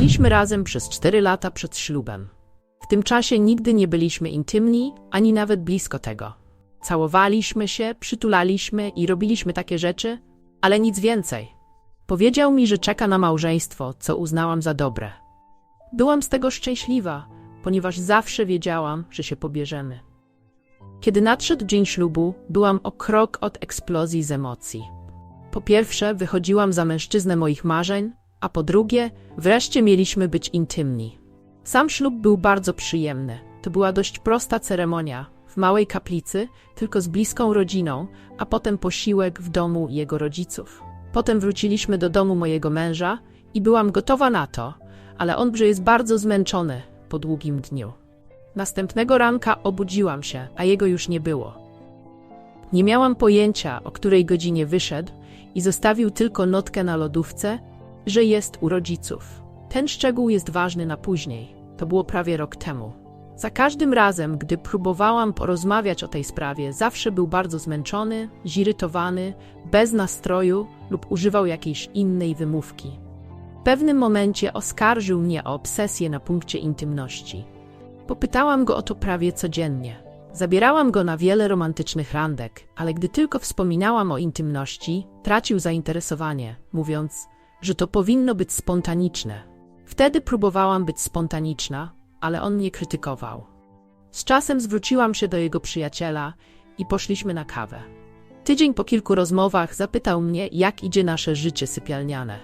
Żyliśmy razem przez cztery lata przed ślubem. W tym czasie nigdy nie byliśmy intymni, ani nawet blisko tego. Całowaliśmy się, przytulaliśmy i robiliśmy takie rzeczy, ale nic więcej. Powiedział mi, że czeka na małżeństwo, co uznałam za dobre. Byłam z tego szczęśliwa, ponieważ zawsze wiedziałam, że się pobierzemy. Kiedy nadszedł dzień ślubu, byłam o krok od eksplozji z emocji. Po pierwsze, wychodziłam za mężczyznę moich marzeń, a po drugie, wreszcie mieliśmy być intymni. Sam ślub był bardzo przyjemny. To była dość prosta ceremonia, w małej kaplicy, tylko z bliską rodziną, a potem posiłek w domu jego rodziców. Potem wróciliśmy do domu mojego męża i byłam gotowa na to, ale on jest bardzo zmęczony po długim dniu. Następnego ranka obudziłam się, a jego już nie było. Nie miałam pojęcia, o której godzinie wyszedł i zostawił tylko notkę na lodówce, że jest u rodziców. Ten szczegół jest ważny na później. To było prawie rok temu. Za każdym razem, gdy próbowałam porozmawiać o tej sprawie, zawsze był bardzo zmęczony, zirytowany, bez nastroju lub używał jakiejś innej wymówki. W pewnym momencie oskarżył mnie o obsesję na punkcie intymności. Popytałam go o to prawie codziennie. Zabierałam go na wiele romantycznych randek, ale gdy tylko wspominałam o intymności, tracił zainteresowanie, mówiąc, że to powinno być spontaniczne. Wtedy próbowałam być spontaniczna, ale on mnie krytykował. Z czasem zwróciłam się do jego przyjaciela i poszliśmy na kawę. Tydzień po kilku rozmowach zapytał mnie, jak idzie nasze życie sypialniane.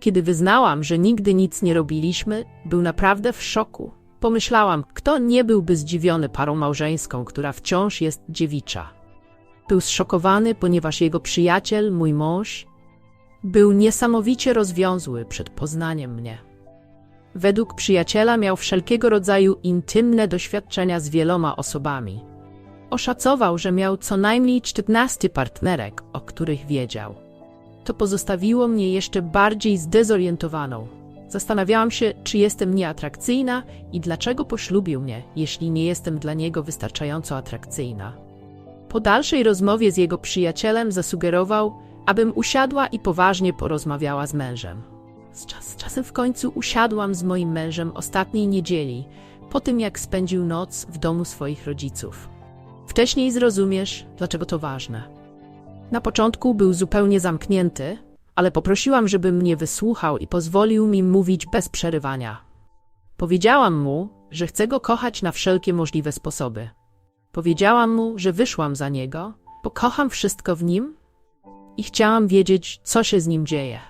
Kiedy wyznałam, że nigdy nic nie robiliśmy, był naprawdę w szoku. Pomyślałam, kto nie byłby zdziwiony parą małżeńską, która wciąż jest dziewicza. Był zszokowany, ponieważ jego przyjaciel, mój mąż, był niesamowicie rozwiązły przed poznaniem mnie. Według przyjaciela miał wszelkiego rodzaju intymne doświadczenia z wieloma osobami. Oszacował, że miał co najmniej 14 partnerek, o których wiedział. To pozostawiło mnie jeszcze bardziej zdezorientowaną. Zastanawiałam się, czy jestem nieatrakcyjna i dlaczego poślubił mnie, jeśli nie jestem dla niego wystarczająco atrakcyjna. Po dalszej rozmowie z jego przyjacielem zasugerował, abym usiadła i poważnie porozmawiała z mężem. Z, czas, z czasem w końcu usiadłam z moim mężem ostatniej niedzieli, po tym jak spędził noc w domu swoich rodziców. Wcześniej zrozumiesz, dlaczego to ważne. Na początku był zupełnie zamknięty, ale poprosiłam, żeby mnie wysłuchał i pozwolił mi mówić bez przerywania. Powiedziałam mu, że chcę go kochać na wszelkie możliwe sposoby. Powiedziałam mu, że wyszłam za niego, bo kocham wszystko w nim i chciałam wiedzieć, co się z nim dzieje.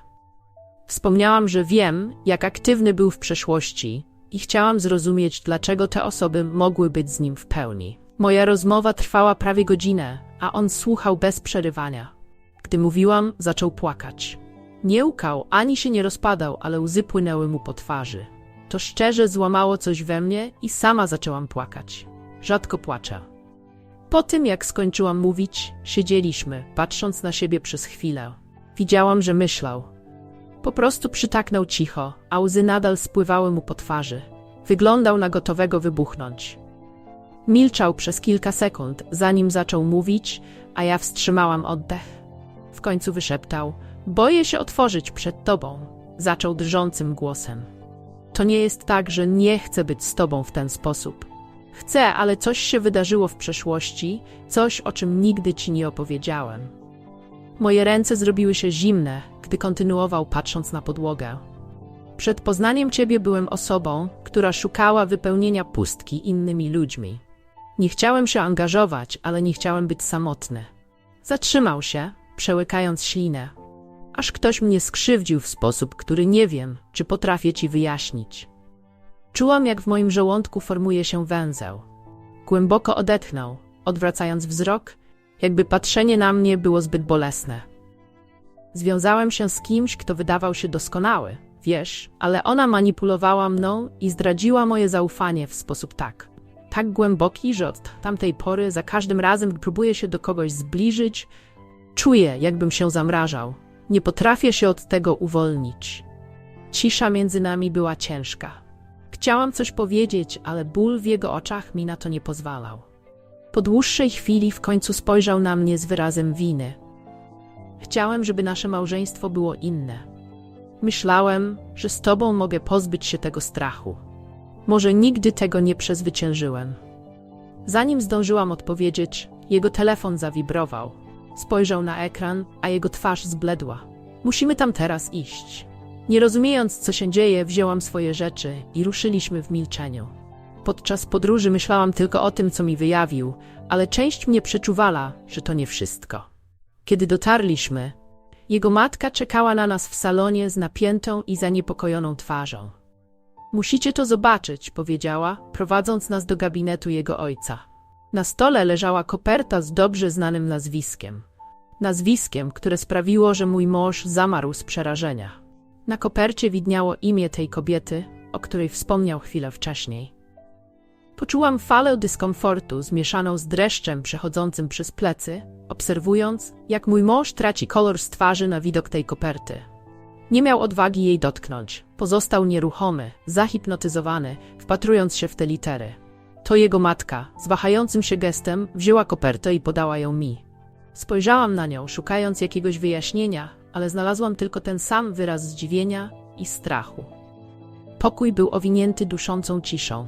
Wspomniałam, że wiem, jak aktywny był w przeszłości i chciałam zrozumieć, dlaczego te osoby mogły być z nim w pełni. Moja rozmowa trwała prawie godzinę, a on słuchał bez przerywania. Gdy mówiłam, zaczął płakać. Nie łkał ani się nie rozpadał, ale łzy płynęły mu po twarzy. To szczerze złamało coś we mnie i sama zaczęłam płakać. Rzadko płaczę. Po tym, jak skończyłam mówić, siedzieliśmy, patrząc na siebie przez chwilę. Widziałam, że myślał. Po prostu przytaknął cicho, a łzy nadal spływały mu po twarzy. Wyglądał na gotowego wybuchnąć. Milczał przez kilka sekund, zanim zaczął mówić, a ja wstrzymałam oddech. W końcu wyszeptał: Boję się otworzyć przed tobą. Zaczął drżącym głosem. To nie jest tak, że nie chcę być z tobą w ten sposób. Chcę, ale coś się wydarzyło w przeszłości, coś, o czym nigdy ci nie opowiedziałem. Moje ręce zrobiły się zimne, gdy kontynuował, patrząc na podłogę. Przed poznaniem ciebie byłem osobą, która szukała wypełnienia pustki innymi ludźmi. Nie chciałem się angażować, ale nie chciałem być samotny. Zatrzymał się, przełykając ślinę, aż ktoś mnie skrzywdził w sposób, który nie wiem, czy potrafię ci wyjaśnić. Czułam, jak w moim żołądku formuje się węzeł. Głęboko odetchnął, odwracając wzrok, jakby patrzenie na mnie było zbyt bolesne. Związałem się z kimś, kto wydawał się doskonały, wiesz, ale ona manipulowała mną i zdradziła moje zaufanie w sposób tak, tak głęboki, że od tamtej pory za każdym razem, gdy próbuję się do kogoś zbliżyć, czuję, jakbym się zamrażał. Nie potrafię się od tego uwolnić. Cisza między nami była ciężka. Chciałam coś powiedzieć, ale ból w jego oczach mi na to nie pozwalał. Po dłuższej chwili w końcu spojrzał na mnie z wyrazem winy. Chciałem, żeby nasze małżeństwo było inne. Myślałem, że z tobą mogę pozbyć się tego strachu. Może nigdy tego nie przezwyciężyłem. Zanim zdążyłam odpowiedzieć, jego telefon zawibrował. Spojrzał na ekran, a jego twarz zbledła. Musimy tam teraz iść. Nie rozumiejąc, co się dzieje, wzięłam swoje rzeczy i ruszyliśmy w milczeniu. Podczas podróży myślałam tylko o tym, co mi wyjawił, ale część mnie przeczuwała, że to nie wszystko. Kiedy dotarliśmy, jego matka czekała na nas w salonie z napiętą i zaniepokojoną twarzą. Musicie to zobaczyć, powiedziała, prowadząc nas do gabinetu jego ojca. Na stole leżała koperta z dobrze znanym nazwiskiem. Nazwiskiem, które sprawiło, że mój mąż zamarł z przerażenia. Na kopercie widniało imię tej kobiety, o której wspomniał chwilę wcześniej. Poczułam falę dyskomfortu zmieszaną z dreszczem przechodzącym przez plecy, obserwując, jak mój mąż traci kolor z twarzy na widok tej koperty. Nie miał odwagi jej dotknąć. Pozostał nieruchomy, zahipnotyzowany, wpatrując się w te litery. To jego matka, z wahającym się gestem, wzięła kopertę i podała ją mi. Spojrzałam na nią, szukając jakiegoś wyjaśnienia, ale znalazłam tylko ten sam wyraz zdziwienia i strachu. Pokój był owinięty duszącą ciszą.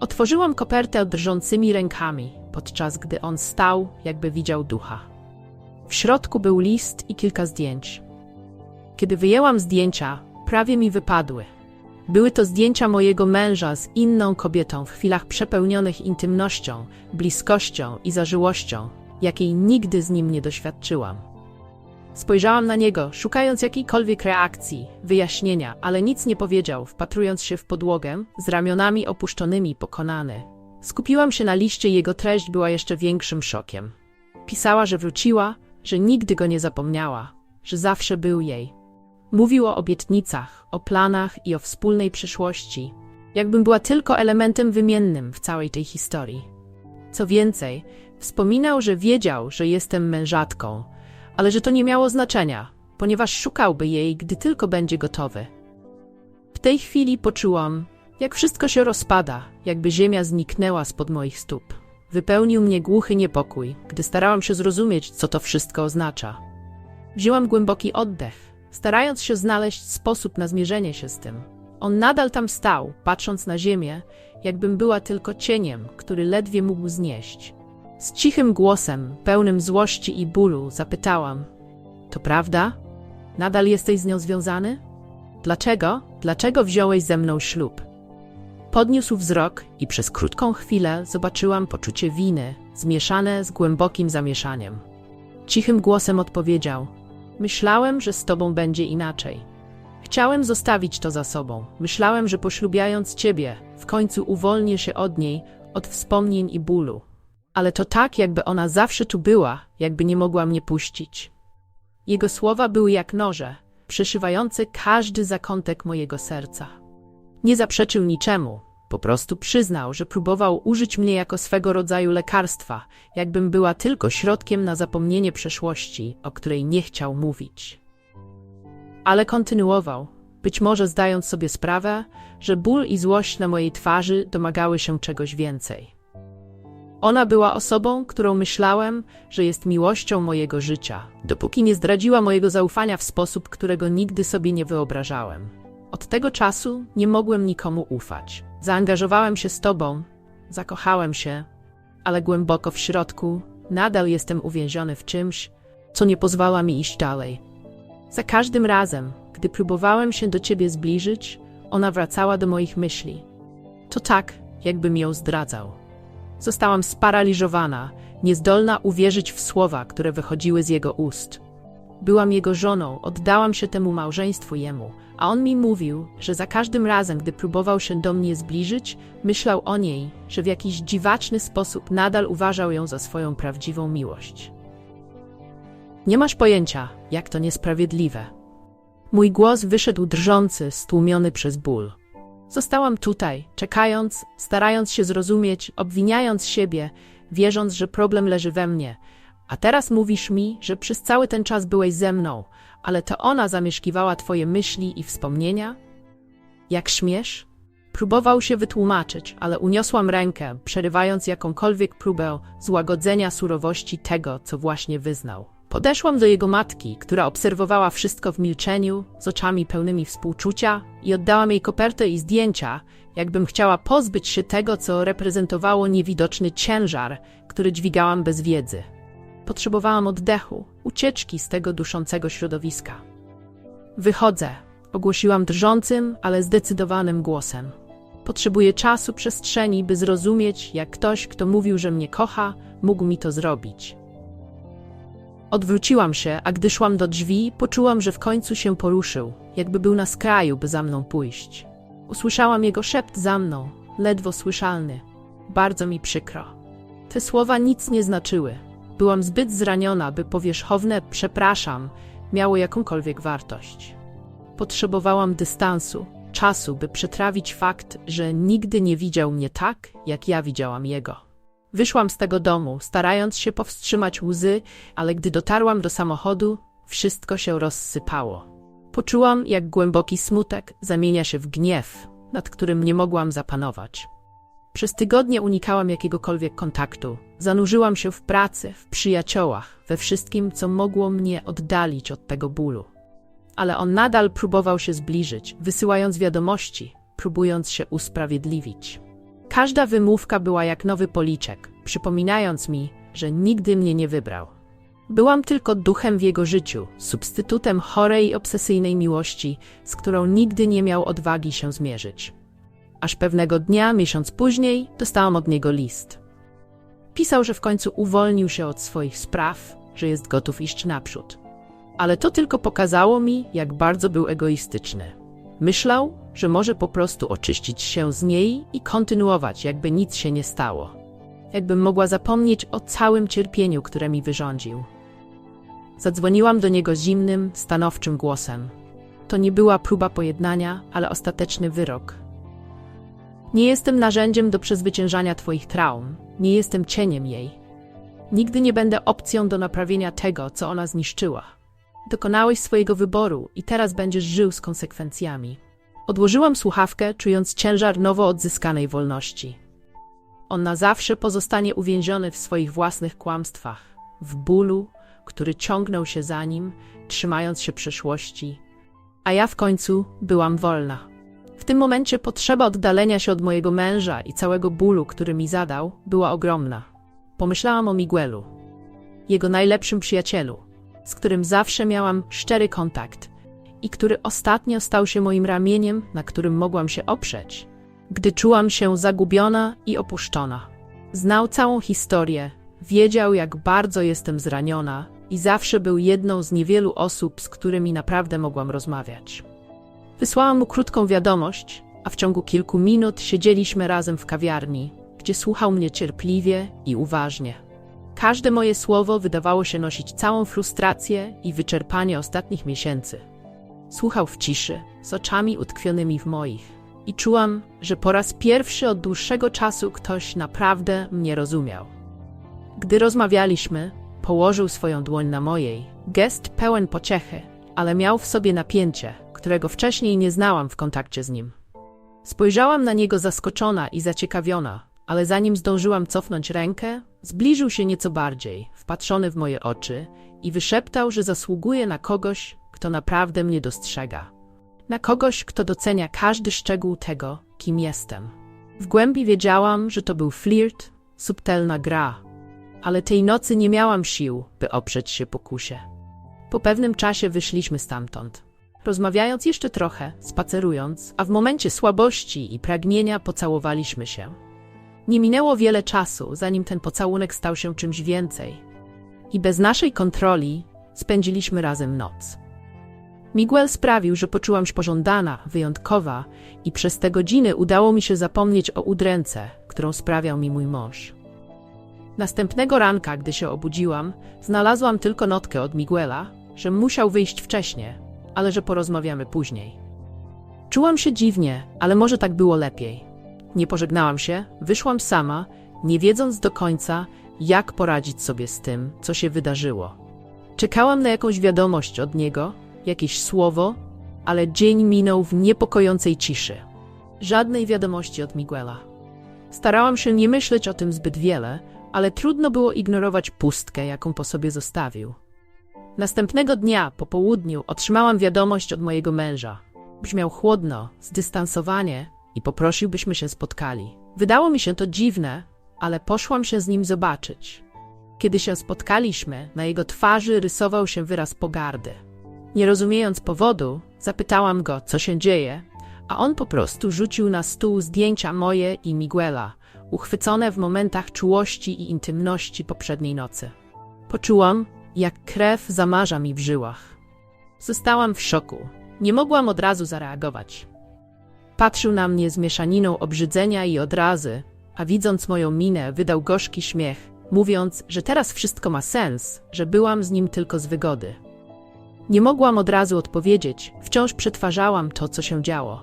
Otworzyłam kopertę drżącymi rękami, podczas gdy on stał, jakby widział ducha. W środku był list i kilka zdjęć. Kiedy wyjęłam zdjęcia, prawie mi wypadły. Były to zdjęcia mojego męża z inną kobietą w chwilach przepełnionych intymnością, bliskością i zażyłością, jakiej nigdy z nim nie doświadczyłam. Spojrzałam na niego, szukając jakiejkolwiek reakcji, wyjaśnienia, ale nic nie powiedział, wpatrując się w podłogę, z ramionami opuszczonymi, pokonany. Skupiłam się na liście i jego treść była jeszcze większym szokiem. Pisała, że wróciła, że nigdy go nie zapomniała, że zawsze był jej. Mówił o obietnicach, o planach i o wspólnej przyszłości, jakbym była tylko elementem wymiennym w całej tej historii. Co więcej, wspominał, że wiedział, że jestem mężatką, ale że to nie miało znaczenia, ponieważ szukałby jej, gdy tylko będzie gotowy. W tej chwili poczułam, jak wszystko się rozpada, jakby ziemia zniknęła spod moich stóp. Wypełnił mnie głuchy niepokój, gdy starałam się zrozumieć, co to wszystko oznacza. Wzięłam głęboki oddech, starając się znaleźć sposób na zmierzenie się z tym. On nadal tam stał, patrząc na ziemię, jakbym była tylko cieniem, który ledwie mógł znieść. Z cichym głosem, pełnym złości i bólu, zapytałam: To prawda? Nadal jesteś z nią związany? Dlaczego? Dlaczego wziąłeś ze mną ślub? Podniósł wzrok i przez krótką chwilę zobaczyłam poczucie winy, zmieszane z głębokim zamieszaniem. Cichym głosem odpowiedział: Myślałem, że z tobą będzie inaczej. Chciałem zostawić to za sobą. Myślałem, że poślubiając ciebie, w końcu uwolnię się od niej, od wspomnień i bólu. Ale to tak, jakby ona zawsze tu była, jakby nie mogła mnie puścić. Jego słowa były jak noże, przeszywające każdy zakątek mojego serca. Nie zaprzeczył niczemu, po prostu przyznał, że próbował użyć mnie jako swego rodzaju lekarstwa, jakbym była tylko środkiem na zapomnienie przeszłości, o której nie chciał mówić. Ale kontynuował, być może zdając sobie sprawę, że ból i złość na mojej twarzy domagały się czegoś więcej. Ona była osobą, którą myślałem, że jest miłością mojego życia, dopóki nie zdradziła mojego zaufania w sposób, którego nigdy sobie nie wyobrażałem. Od tego czasu nie mogłem nikomu ufać. Zaangażowałem się z tobą, zakochałem się, ale głęboko w środku nadal jestem uwięziony w czymś, co nie pozwala mi iść dalej. Za każdym razem, gdy próbowałem się do ciebie zbliżyć, ona wracała do moich myśli. To tak, jakbym ją zdradzał. Zostałam sparaliżowana, niezdolna uwierzyć w słowa, które wychodziły z jego ust. Byłam jego żoną, oddałam się temu małżeństwu jemu, a on mi mówił, że za każdym razem, gdy próbował się do mnie zbliżyć, myślał o niej, że w jakiś dziwaczny sposób nadal uważał ją za swoją prawdziwą miłość. Nie masz pojęcia, jak to niesprawiedliwe. Mój głos wyszedł drżący, stłumiony przez ból. Zostałam tutaj, czekając, starając się zrozumieć, obwiniając siebie, wierząc, że problem leży we mnie. A teraz mówisz mi, że przez cały ten czas byłeś ze mną, ale to ona zamieszkiwała twoje myśli i wspomnienia? Jak śmiesz? Próbował się wytłumaczyć, ale uniosłam rękę, przerywając jakąkolwiek próbę złagodzenia surowości tego, co właśnie wyznał. Podeszłam do jego matki, która obserwowała wszystko w milczeniu, z oczami pełnymi współczucia, i oddałam jej kopertę i zdjęcia, jakbym chciała pozbyć się tego, co reprezentowało niewidoczny ciężar, który dźwigałam bez wiedzy. Potrzebowałam oddechu, ucieczki z tego duszącego środowiska. Wychodzę, ogłosiłam drżącym, ale zdecydowanym głosem. Potrzebuję czasu, przestrzeni, by zrozumieć, jak ktoś, kto mówił, że mnie kocha, mógł mi to zrobić. Odwróciłam się, a gdy szłam do drzwi, poczułam, że w końcu się poruszył, jakby był na skraju, by za mną pójść. Usłyszałam jego szept za mną, ledwo słyszalny. Bardzo mi przykro. Te słowa nic nie znaczyły. Byłam zbyt zraniona, by powierzchowne przepraszam miało jakąkolwiek wartość. Potrzebowałam dystansu, czasu, by przetrawić fakt, że nigdy nie widział mnie tak, jak ja widziałam jego. Wyszłam z tego domu, starając się powstrzymać łzy, ale gdy dotarłam do samochodu, wszystko się rozsypało. Poczułam, jak głęboki smutek zamienia się w gniew, nad którym nie mogłam zapanować. Przez tygodnie unikałam jakiegokolwiek kontaktu. Zanurzyłam się w pracy, w przyjaciołach, we wszystkim, co mogło mnie oddalić od tego bólu. Ale on nadal próbował się zbliżyć, wysyłając wiadomości, próbując się usprawiedliwić. Każda wymówka była jak nowy policzek, przypominając mi, że nigdy mnie nie wybrał. Byłam tylko duchem w jego życiu, substytutem chorej i obsesyjnej miłości, z którą nigdy nie miał odwagi się zmierzyć. Aż pewnego dnia, miesiąc później, dostałam od niego list. Pisał, że w końcu uwolnił się od swoich spraw, że jest gotów iść naprzód. Ale to tylko pokazało mi, jak bardzo był egoistyczny. Myślał, że może po prostu oczyścić się z niej i kontynuować, jakby nic się nie stało. Jakbym mogła zapomnieć o całym cierpieniu, które mi wyrządził. Zadzwoniłam do niego zimnym, stanowczym głosem. To nie była próba pojednania, ale ostateczny wyrok. Nie jestem narzędziem do przezwyciężania Twoich traum, nie jestem cieniem jej. Nigdy nie będę opcją do naprawienia tego, co ona zniszczyła. Dokonałeś swojego wyboru i teraz będziesz żył z konsekwencjami. Odłożyłam słuchawkę, czując ciężar nowo odzyskanej wolności. On na zawsze pozostanie uwięziony w swoich własnych kłamstwach, w bólu, który ciągnął się za nim, trzymając się przeszłości. A ja w końcu byłam wolna. W tym momencie potrzeba oddalenia się od mojego męża i całego bólu, który mi zadał, była ogromna. Pomyślałam o Miguelu, jego najlepszym przyjacielu, z którym zawsze miałam szczery kontakt i który ostatnio stał się moim ramieniem, na którym mogłam się oprzeć, gdy czułam się zagubiona i opuszczona. Znał całą historię, wiedział, jak bardzo jestem zraniona i zawsze był jedną z niewielu osób, z którymi naprawdę mogłam rozmawiać. Wysłałam mu krótką wiadomość, a w ciągu kilku minut siedzieliśmy razem w kawiarni, gdzie słuchał mnie cierpliwie i uważnie. Każde moje słowo wydawało się nosić całą frustrację i wyczerpanie ostatnich miesięcy. Słuchał w ciszy, z oczami utkwionymi w moich, i czułam, że po raz pierwszy od dłuższego czasu ktoś naprawdę mnie rozumiał. Gdy rozmawialiśmy, położył swoją dłoń na mojej, gest pełen pociechy, ale miał w sobie napięcie, którego wcześniej nie znałam w kontakcie z nim. Spojrzałam na niego zaskoczona i zaciekawiona, ale zanim zdążyłam cofnąć rękę, zbliżył się nieco bardziej, wpatrzony w moje oczy i wyszeptał, że zasługuje na kogoś, kto naprawdę mnie dostrzega. Na kogoś, kto docenia każdy szczegół tego, kim jestem. W głębi wiedziałam, że to był flirt, subtelna gra, ale tej nocy nie miałam sił, by oprzeć się pokusie. Po pewnym czasie wyszliśmy stamtąd. Rozmawiając jeszcze trochę, spacerując, a w momencie słabości i pragnienia pocałowaliśmy się. Nie minęło wiele czasu, zanim ten pocałunek stał się czymś więcej. I bez naszej kontroli spędziliśmy razem noc. Miguel sprawił, że poczułam się pożądana, wyjątkowa i przez te godziny udało mi się zapomnieć o udręce, którą sprawiał mi mój mąż. Następnego ranka, gdy się obudziłam, znalazłam tylko notkę od Miguela, że musiał wyjść wcześniej, ale że porozmawiamy później. Czułam się dziwnie, ale może tak było lepiej. Nie pożegnałam się, wyszłam sama, nie wiedząc do końca, jak poradzić sobie z tym, co się wydarzyło. Czekałam na jakąś wiadomość od niego, jakieś słowo, ale dzień minął w niepokojącej ciszy. Żadnej wiadomości od Miguela. Starałam się nie myśleć o tym zbyt wiele, ale trudno było ignorować pustkę, jaką po sobie zostawił. Następnego dnia, po południu, otrzymałam wiadomość od mojego męża. Brzmiał chłodno, zdystansowanie i poprosił, byśmy się spotkali. Wydało mi się to dziwne, ale poszłam się z nim zobaczyć. Kiedy się spotkaliśmy, na jego twarzy rysował się wyraz pogardy. Nie rozumiejąc powodu, zapytałam go, co się dzieje, a on po prostu rzucił na stół zdjęcia moje i Miguela, uchwycone w momentach czułości i intymności poprzedniej nocy. Poczułam, jak krew zamarza mi w żyłach. Zostałam w szoku. Nie mogłam od razu zareagować. Patrzył na mnie z mieszaniną obrzydzenia i odrazy, a widząc moją minę, wydał gorzki śmiech, mówiąc, że teraz wszystko ma sens, że byłam z nim tylko z wygody. Nie mogłam od razu odpowiedzieć, wciąż przetwarzałam to, co się działo.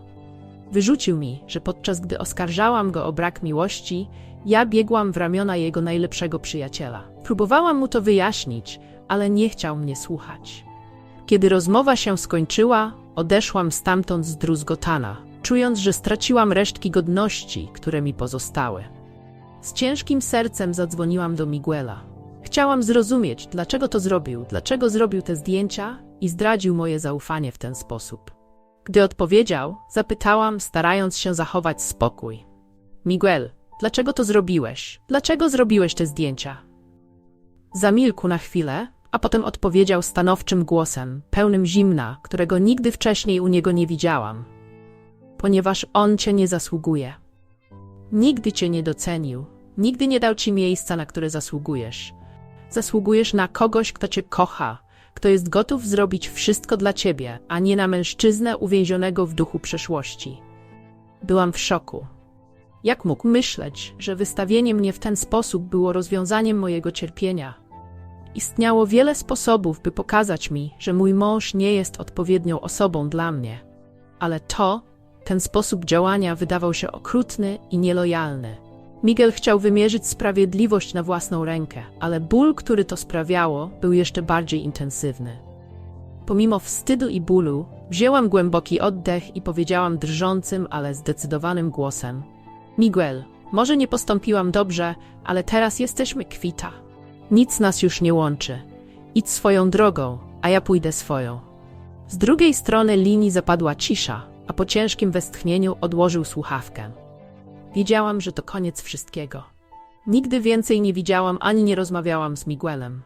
Wyrzucił mi, że podczas gdy oskarżałam go o brak miłości, ja biegłam w ramiona jego najlepszego przyjaciela. Próbowałam mu to wyjaśnić, ale nie chciał mnie słuchać. Kiedy rozmowa się skończyła, odeszłam stamtąd zdruzgotana, czując, że straciłam resztki godności, które mi pozostały. Z ciężkim sercem zadzwoniłam do Miguela. Chciałam zrozumieć, dlaczego to zrobił, dlaczego zrobił te zdjęcia i zdradził moje zaufanie w ten sposób. Gdy odpowiedział, zapytałam, starając się zachować spokój. Miguel, dlaczego to zrobiłeś? Dlaczego zrobiłeś te zdjęcia? Zamilkł na chwilę, a potem odpowiedział stanowczym głosem, pełnym zimna, którego nigdy wcześniej u niego nie widziałam. Ponieważ on cię nie zasługuje. Nigdy cię nie docenił, nigdy nie dał ci miejsca, na które zasługujesz. Zasługujesz na kogoś, kto cię kocha, kto jest gotów zrobić wszystko dla ciebie, a nie na mężczyznę uwięzionego w duchu przeszłości. Byłam w szoku. Jak mógł myśleć, że wystawienie mnie w ten sposób było rozwiązaniem mojego cierpienia? Istniało wiele sposobów, by pokazać mi, że mój mąż nie jest odpowiednią osobą dla mnie. Ale to, ten sposób działania wydawał się okrutny i nielojalny. Miguel chciał wymierzyć sprawiedliwość na własną rękę, ale ból, który to sprawiało, był jeszcze bardziej intensywny. Pomimo wstydu i bólu, wzięłam głęboki oddech i powiedziałam drżącym, ale zdecydowanym głosem: Miguel, może nie postąpiłam dobrze, ale teraz jesteśmy kwita. Nic nas już nie łączy. Idź swoją drogą, a ja pójdę swoją. Z drugiej strony linii zapadła cisza, a po ciężkim westchnieniu odłożył słuchawkę. Wiedziałam, że to koniec wszystkiego. Nigdy więcej nie widziałam ani nie rozmawiałam z Miguelem.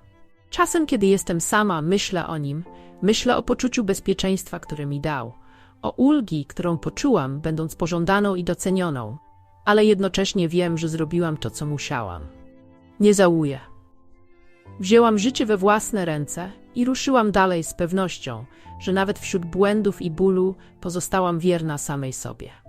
Czasem, kiedy jestem sama, myślę o nim, myślę o poczuciu bezpieczeństwa, które mi dał, o ulgi, którą poczułam, będąc pożądaną i docenioną, ale jednocześnie wiem, że zrobiłam to, co musiałam. Nie żałuję. Wzięłam życie we własne ręce i ruszyłam dalej z pewnością, że nawet wśród błędów i bólu pozostałam wierna samej sobie.